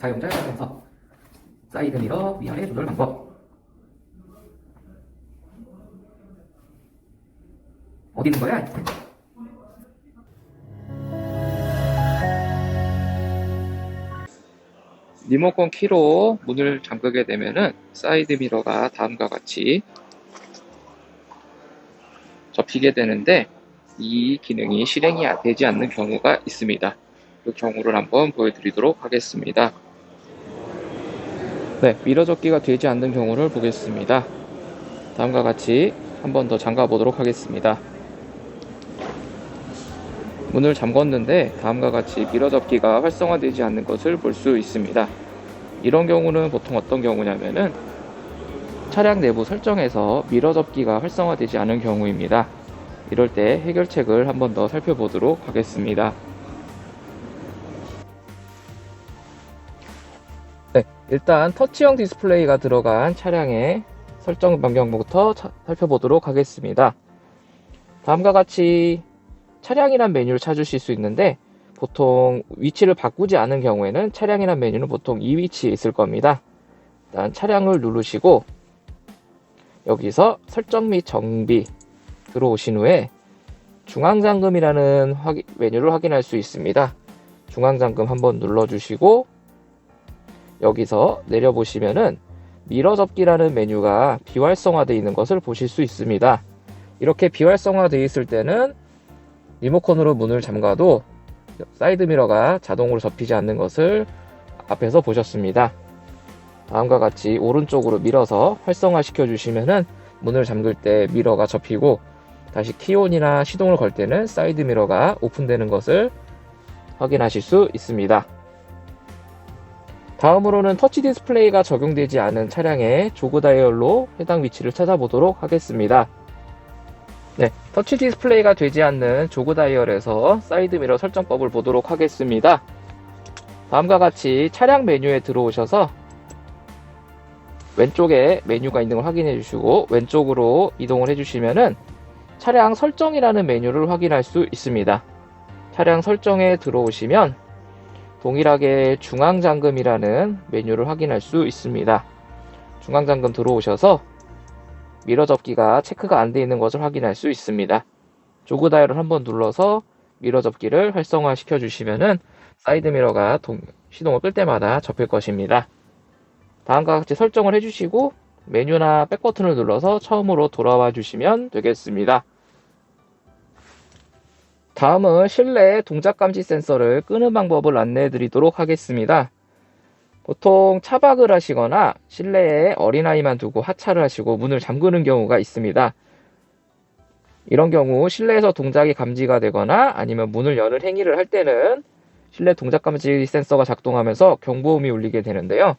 사용자 설정서 사이드 미러 위아래 조절 방법 어디 있는 거야? 리모컨 키로 문을 잠그게 되면은 사이드 미러가 다음과 같이 접히게 되는데 이 기능이 실행이 되지 않는 경우가 있습니다. 그 경우를 한번 보여드리도록 하겠습니다. 네, 접기가 되지 않는 경우를 보겠습니다. 다음과 같이 한 번 더 잠가 보도록 하겠습니다. 문을 잠궜는데 다음과 같이 미러 접기가 활성화되지 않는 것을 볼 수 있습니다. 이런 경우는 보통 어떤 경우냐면은 차량 내부 설정에서 미러 접기가 활성화되지 않은 경우입니다. 이럴 때 해결책을 한 번 더 살펴보도록 하겠습니다. 일단 터치형 디스플레이가 들어간 차량의 설정 변경부터 차- 살펴보도록 하겠습니다. 다음과 같이 차량이란 메뉴를 찾으실 수 있는데 보통 위치를 바꾸지 않은 경우에는 차량이란 메뉴는 보통 이 위치에 있을 겁니다. 일단 차량을 누르시고 여기서 설정 및 정비 들어오신 후에 중앙잠금이라는 메뉴를 확인할 수 있습니다. 중앙잠금 한번 눌러주시고 여기서 내려보시면은 미러 접기라는 메뉴가 비활성화되어 있는 것을 보실 수 있습니다. 이렇게 비활성화되어 있을 때는 리모컨으로 문을 잠가도 사이드 미러가 자동으로 접히지 않는 것을 앞에서 보셨습니다. 다음과 같이 오른쪽으로 밀어서 활성화 시켜 주시면은 문을 잠글 때 미러가 접히고 다시 키온이나 시동을 걸 때는 사이드 미러가 오픈되는 것을 확인하실 수 있습니다. 다음으로는 터치 디스플레이가 적용되지 않은 차량의 조그 다이얼로 해당 위치를 찾아보도록 하겠습니다. 네, 터치 디스플레이가 되지 않는 조그 다이얼에서 사이드 미러 설정법을 보도록 하겠습니다. 다음과 같이 차량 메뉴에 들어오셔서 왼쪽에 메뉴가 있는 걸 확인해 주시고 왼쪽으로 이동을 해 주시면은 차량 설정이라는 메뉴를 확인할 수 있습니다. 차량 설정에 들어오시면 동일하게 중앙잠금이라는 메뉴를 확인할 수 있습니다. 중앙잠금 들어오셔서 미러 접기가 체크가 안 되어 있는 것을 확인할 수 있습니다. 조그 다이얼을 한번 눌러서 미러 접기를 활성화 시켜 주시면은 사이드 미러가 동- 시동을 끌 때마다 접힐 것입니다. 다음과 같이 설정을 해주시고 메뉴나 백 버튼을 눌러서 처음으로 돌아와 주시면 되겠습니다. 다음은 실내 동작 감지 센서를 끄는 방법을 안내해 드리도록 하겠습니다. 보통 차박을 하시거나 실내에 어린아이만 두고 하차를 하시고 문을 잠그는 경우가 있습니다. 이런 경우 실내에서 동작이 감지가 되거나 아니면 문을 여는 행위를 할 때는 실내 동작 감지 센서가 작동하면서 경보음이 울리게 되는데요.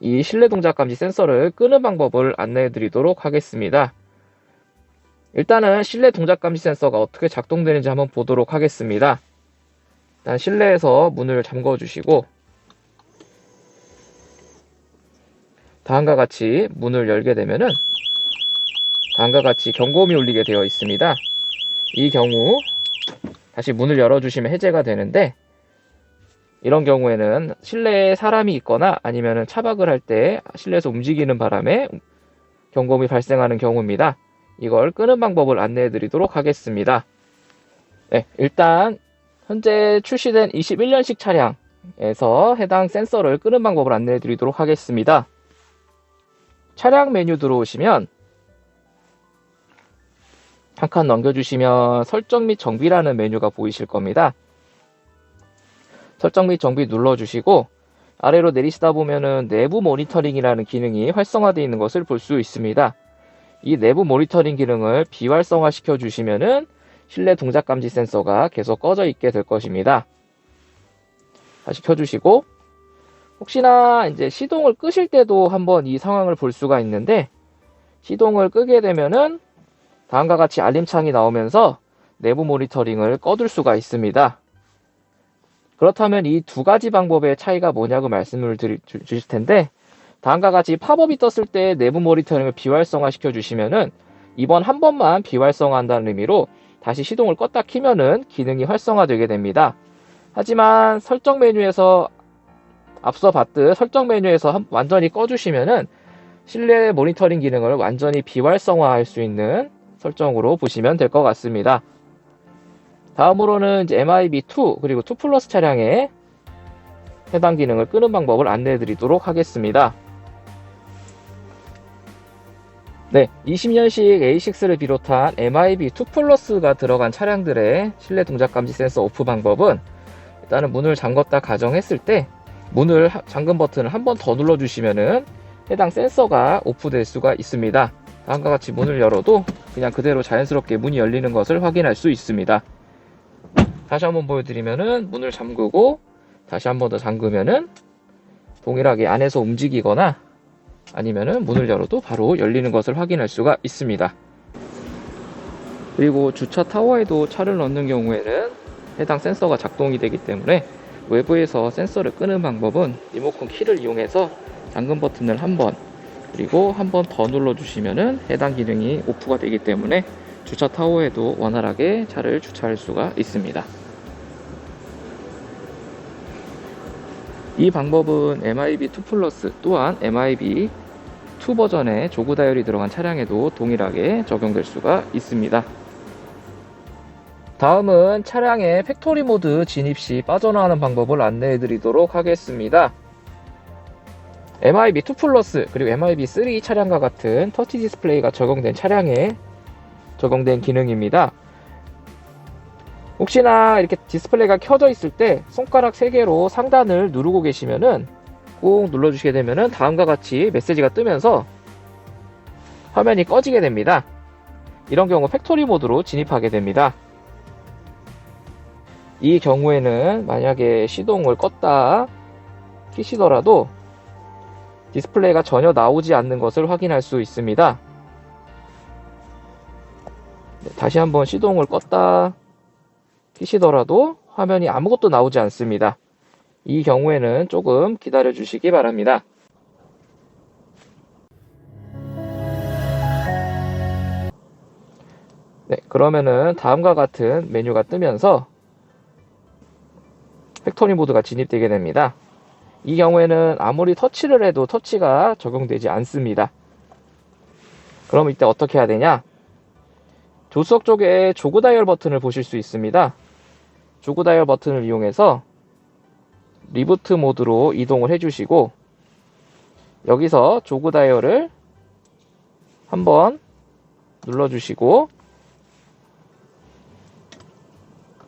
이 실내 동작 감지 센서를 끄는 방법을 안내해 드리도록 하겠습니다. 일단은 실내 동작 감지 센서가 어떻게 작동되는지 한번 보도록 하겠습니다. 일단 실내에서 문을 잠궈 주시고 다음과 같이 문을 열게 되면은 다음과 같이 경고음이 울리게 되어 있습니다. 이 경우 다시 문을 열어주시면 해제가 되는데 이런 경우에는 실내에 사람이 있거나 아니면 차박을 할 때 실내에서 움직이는 바람에 경고음이 발생하는 경우입니다. 이걸 끄는 방법을 안내해 드리도록 하겠습니다. 네, 일단 현재 출시된 21년식 차량에서 해당 센서를 끄는 방법을 안내해 드리도록 하겠습니다. 차량 메뉴 들어오시면 한 칸 넘겨주시면 설정 및 정비라는 메뉴가 보이실 겁니다. 설정 및 정비 눌러주시고 아래로 내리시다 보면은 내부 모니터링이라는 기능이 활성화되어 있는 것을 볼 수 있습니다. 이 내부 모니터링 기능을 비활성화 시켜 주시면은 실내 동작 감지 센서가 계속 꺼져 있게 될 것입니다. 다시 켜주시고 혹시나 이제 시동을 끄실 때도 한번 이 상황을 볼 수가 있는데 시동을 끄게 되면은 다음과 같이 알림창이 나오면서 내부 모니터링을 꺼둘 수가 있습니다. 그렇다면 이 두 가지 방법의 차이가 뭐냐고 말씀을 드리, 주, 주실 텐데 다음과 같이 팝업이 떴을 때 내부 모니터링을 비활성화 시켜 주시면은 이번 한 번만 비활성화한다는 의미로 다시 시동을 껐다 키면은 기능이 활성화되게 됩니다. 하지만 설정 메뉴에서 앞서 봤듯 설정 메뉴에서 한- 완전히 꺼주시면은 실내 모니터링 기능을 완전히 비활성화할 수 있는 설정으로 보시면 될 것 같습니다. 다음으로는 이제 MIB2 그리고 2 플러스 차량의 해당 기능을 끄는 방법을 안내해 드리도록 하겠습니다. 네, 20년식 A6를 비롯한 MIB2 플러스가 들어간 차량들의 실내 동작 감지 센서 오프 방법은 일단은 문을 잠궜다 가정했을 때 문을 하- 잠금 버튼을 한 번 더 눌러주시면은 해당 센서가 오프될 수가 있습니다. 다음과 같이 문을 열어도 그냥 그대로 자연스럽게 문이 열리는 것을 확인할 수 있습니다. 다시 한번 보여드리면은 문을 잠그고 다시 한번 더 잠그면은 동일하게 안에서 움직이거나 아니면은 문을 열어도 바로 열리는 것을 확인할 수가 있습니다. 그리고 주차 타워에도 차를 넣는 경우에는 해당 센서가 작동이 되기 때문에 외부에서 센서를 끄는 방법은 리모컨 키를 이용해서 잠금 버튼을 한 번 그리고 한 번 더 눌러 주시면은 해당 기능이 오프가 되기 때문에 주차 타워에도 원활하게 차를 주차할 수가 있습니다. 이 방법은 MIB2 플러스 또한 MIB2 버전의 조그 다이얼이 들어간 차량에도 동일하게 적용될 수가 있습니다. 다음은 차량의 팩토리 모드 진입 시 빠져나가는 방법을 안내해 드리도록 하겠습니다. MIB2 플러스 그리고 MIB3 차량과 같은 터치 디스플레이가 적용된 차량에 적용된 기능입니다. 혹시나 이렇게 디스플레이가 켜져 있을 때 손가락 3개로 상단을 누르고 계시면은 꾹 눌러주시게 되면은 다음과 같이 메시지가 뜨면서 화면이 꺼지게 됩니다. 이런 경우 팩토리 모드로 진입하게 됩니다. 이 경우에는 만약에 시동을 껐다 키시더라도 디스플레이가 전혀 나오지 않는 것을 확인할 수 있습니다. 네, 다시 한번 시동을 껐다 키시더라도 화면이 아무것도 나오지 않습니다. 이 경우에는 조금 기다려 주시기 바랍니다. 네, 그러면은 다음과 같은 메뉴가 뜨면서 팩토리 모드가 진입되게 됩니다. 이 경우에는 아무리 터치를 해도 터치가 적용되지 않습니다. 그럼 이때 어떻게 해야 되냐? 조수석 쪽에 조그 다이얼 버튼을 보실 수 있습니다. 조그 다이얼 버튼을 이용해서 리부트 모드로 이동을 해주시고 여기서 조그 다이얼을 한번 눌러주시고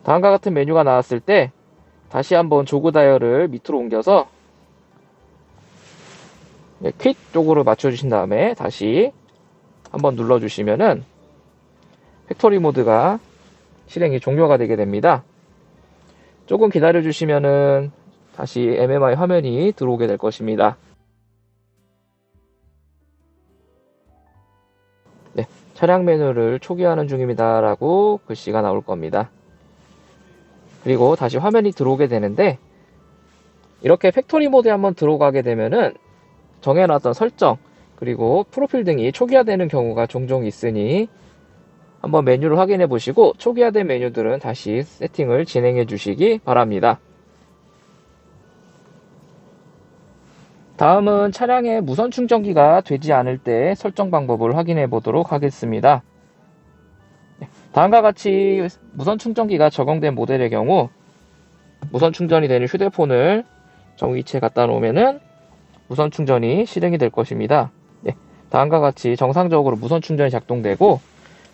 다음과 같은 메뉴가 나왔을 때 다시 한번 조그 다이얼을 밑으로 옮겨서 네, 퀵 쪽으로 맞춰주신 다음에 다시 한번 눌러주시면은 팩토리 모드가 실행이 종료가 되게 됩니다. 조금 기다려 주시면은 다시 MMI 화면이 들어오게 될 것입니다. 네, 차량 메뉴를 초기화하는 중입니다. 라고 글씨가 나올 겁니다. 그리고 다시 화면이 들어오게 되는데 이렇게 팩토리 모드에 한번 들어가게 되면은 정해놨던 설정 그리고 프로필 등이 초기화되는 경우가 종종 있으니 한번 메뉴를 확인해 보시고 초기화된 메뉴들은 다시 세팅을 진행해 주시기 바랍니다. 다음은 차량의 무선 충전기가 되지 않을 때 설정 방법을 확인해 보도록 하겠습니다. 네, 다음과 같이 무선 충전기가 적용된 모델의 경우 무선 충전이 되는 휴대폰을 정위치에 갖다 놓으면은 무선 충전이 실행이 될 것입니다. 네, 다음과 같이 정상적으로 무선 충전이 작동되고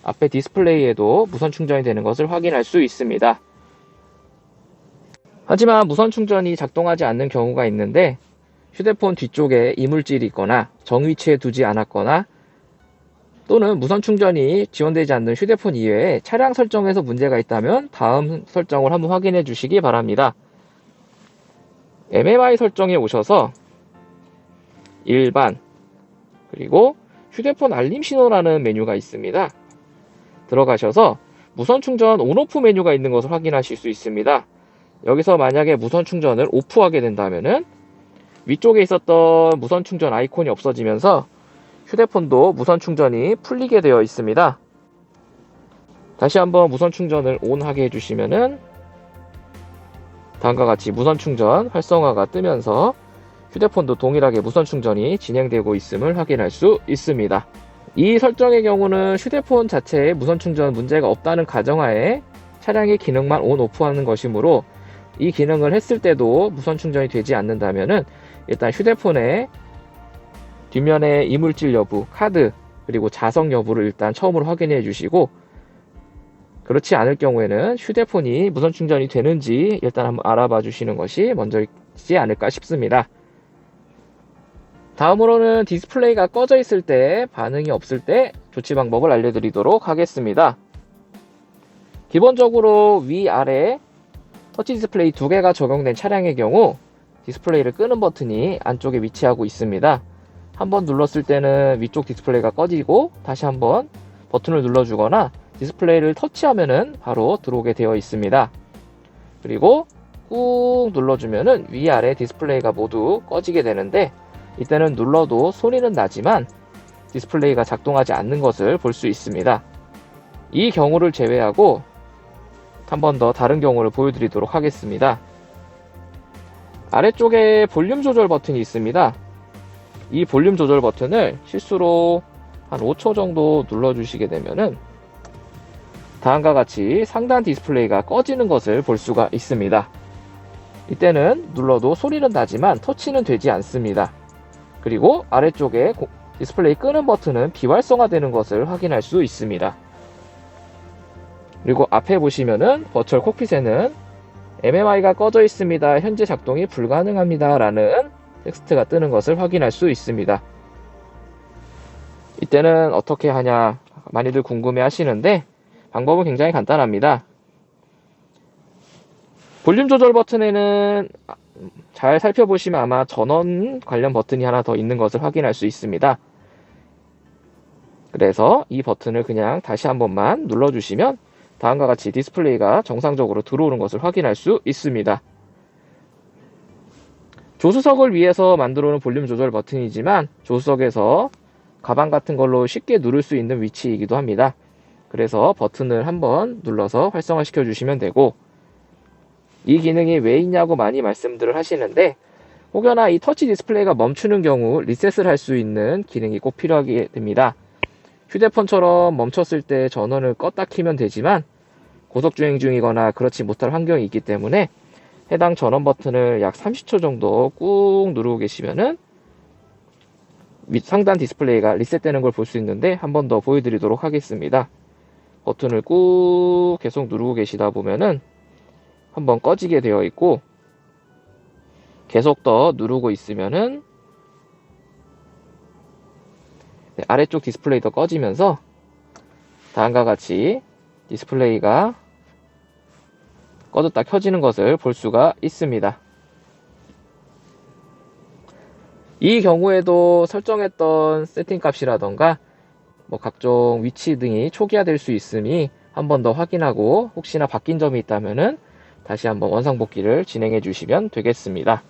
앞에 디스플레이에도 무선 충전이 되는 것을 확인할 수 있습니다. 하지만 무선 충전이 작동하지 않는 경우가 있는데 휴대폰 뒤쪽에 이물질이 있거나 정위치에 두지 않았거나 또는 무선 충전이 지원되지 않는 휴대폰 이외에 차량 설정에서 문제가 있다면 다음 설정을 한번 확인해 주시기 바랍니다. MMI 설정에 오셔서 일반 그리고 휴대폰 알림 신호라는 메뉴가 있습니다. 들어가셔서 무선 충전 온오프 메뉴가 있는 것을 확인하실 수 있습니다. 여기서 만약에 무선 충전을 오프하게 된다면은 위쪽에 있었던 무선 충전 아이콘이 없어지면서 휴대폰도 무선 충전이 풀리게 되어 있습니다. 다시 한번 무선 충전을 ON하게 해주시면은 다음과 같이 무선 충전 활성화가 뜨면서 휴대폰도 동일하게 무선 충전이 진행되고 있음을 확인할 수 있습니다. 이 설정의 경우는 휴대폰 자체에 무선 충전 문제가 없다는 가정하에 차량의 기능만 온 오프하는 것이므로 이 기능을 했을 때도 무선 충전이 되지 않는다면은 일단 휴대폰의 뒷면의 이물질 여부, 카드, 그리고 자석 여부를 일단 처음으로 확인해 주시고 그렇지 않을 경우에는 휴대폰이 무선 충전이 되는지 일단 한번 알아봐 주시는 것이 먼저이지 않을까 싶습니다. 다음으로는 디스플레이가 꺼져 있을 때 반응이 없을 때 조치 방법을 알려드리도록 하겠습니다. 기본적으로 위아래 터치 디스플레이 두 개가 적용된 차량의 경우 디스플레이를 끄는 버튼이 안쪽에 위치하고 있습니다. 한번 눌렀을 때는 위쪽 디스플레이가 꺼지고 다시 한번 버튼을 눌러주거나 디스플레이를 터치하면은 바로 들어오게 되어 있습니다. 그리고 꾹 눌러주면은 위아래 디스플레이가 모두 꺼지게 되는데 이때는 눌러도 소리는 나지만 디스플레이가 작동하지 않는 것을 볼 수 있습니다. 이 경우를 제외하고 한 번 더 다른 경우를 보여드리도록 하겠습니다. 아래쪽에 볼륨 조절 버튼이 있습니다. 이 볼륨 조절 버튼을 실수로 한 5초 정도 눌러주시게 되면은 다음과 같이 상단 디스플레이가 꺼지는 것을 볼 수가 있습니다. 이때는 눌러도 소리는 나지만 터치는 되지 않습니다. 그리고 아래쪽에 고- 디스플레이 끄는 버튼은 비활성화되는 것을 확인할 수 있습니다. 그리고 앞에 보시면은 버추얼 콕핏에는 MMI가 꺼져 있습니다. 현재 작동이 불가능합니다. 라는 텍스트가 뜨는 것을 확인할 수 있습니다. 이때는 어떻게 하냐 많이들 궁금해 하시는데 방법은 굉장히 간단합니다. 볼륨 조절 버튼에는 잘 살펴보시면 아마 전원 관련 버튼이 하나 더 있는 것을 확인할 수 있습니다. 그래서 이 버튼을 그냥 다시 한 번만 눌러주시면 다음과 같이 디스플레이가 정상적으로 들어오는 것을 확인할 수 있습니다. 조수석을 위해서 만들어 놓은 볼륨 조절 버튼이지만 조수석에서 가방 같은 걸로 쉽게 누를 수 있는 위치이기도 합니다. 그래서 버튼을 한번 눌러서 활성화시켜 주시면 되고 이 기능이 왜 있냐고 많이 말씀들을 하시는데 혹여나 이 터치 디스플레이가 멈추는 경우 리셋을 할 수 있는 기능이 꼭 필요하게 됩니다. 휴대폰처럼 멈췄을 때 전원을 껐다 키면 되지만 고속주행 중이거나 그렇지 못할 환경이 있기 때문에 해당 전원 버튼을 약 30초 정도 꾹 누르고 계시면은 윗 상단 디스플레이가 리셋되는 걸 볼 수 있는데 한 번 더 보여드리도록 하겠습니다. 버튼을 꾹 계속 누르고 계시다 보면은 한번 꺼지게 되어 있고 계속 더 누르고 있으면은 네, 아래쪽 디스플레이도 꺼지면서 다음과 같이 디스플레이가 꺼졌다 켜지는 것을 볼 수가 있습니다. 이 경우에도 설정했던 세팅 값이라던가 뭐 각종 위치 등이 초기화될 수 있으니 한 번 더 확인하고 혹시나 바뀐 점이 있다면은 다시 한번 원상복귀를 진행해 주시면 되겠습니다.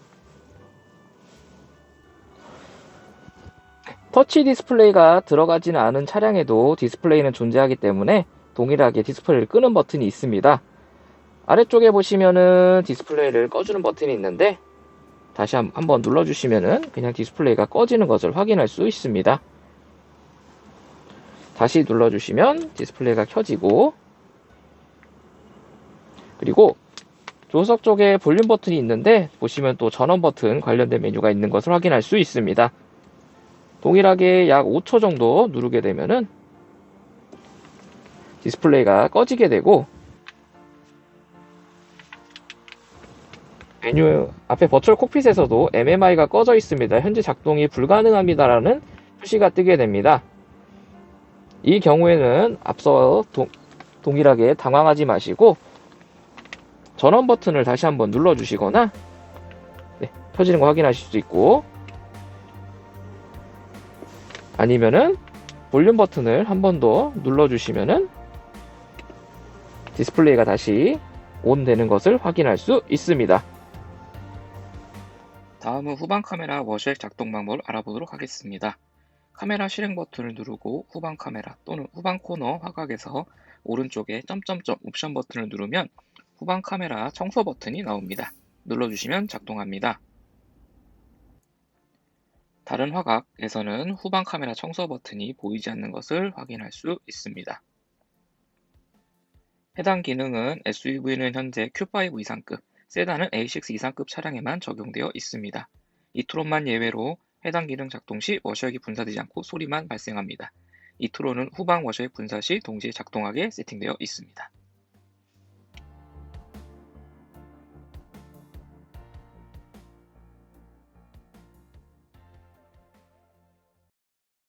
터치 디스플레이가 들어가지는 않은 차량에도 디스플레이는 존재하기 때문에 동일하게 디스플레이를 끄는 버튼이 있습니다. 아래쪽에 보시면은 디스플레이를 꺼주는 버튼이 있는데 다시 한번 눌러주시면은 그냥 디스플레이가 꺼지는 것을 확인할 수 있습니다. 다시 눌러주시면 디스플레이가 켜지고 그리고 조수석 쪽에 볼륨 버튼이 있는데 보시면 또 전원 버튼 관련된 메뉴가 있는 것을 확인할 수 있습니다. 동일하게 약 5초 정도 누르게 되면은 디스플레이가 꺼지게 되고 메뉴 앞에 버추얼 콕핏에서도 MMI가 꺼져 있습니다. 현재 작동이 불가능합니다라는 표시가 뜨게 됩니다. 이 경우에는 앞서 동, 동일하게 당황하지 마시고 전원 버튼을 다시 한번 눌러주시거나 네, 켜지는 거 확인하실 수 있고 아니면은 볼륨 버튼을 한 번 더 눌러주시면은 디스플레이가 다시 온 되는 것을 확인할 수 있습니다. 다음은 후방 카메라 워쉘 작동 방법을 알아보도록 하겠습니다. 카메라 실행 버튼을 누르고 후방 카메라 또는 후방 코너 화각에서 오른쪽에 점점점 옵션 버튼을 누르면 후방 카메라 청소 버튼이 나옵니다. 눌러주시면 작동합니다. 다른 화각에서는 후방 카메라 청소 버튼이 보이지 않는 것을 확인할 수 있습니다. 해당 기능은 SUV는 현재 Q5 이상급, 세단은 A6 이상급 차량에만 적용되어 있습니다. 이 트론만 예외로 해당 기능 작동 시 워셔액이 분사되지 않고 소리만 발생합니다. 이 트론은 후방 워셔액 분사 시 동시에 작동하게 세팅되어 있습니다.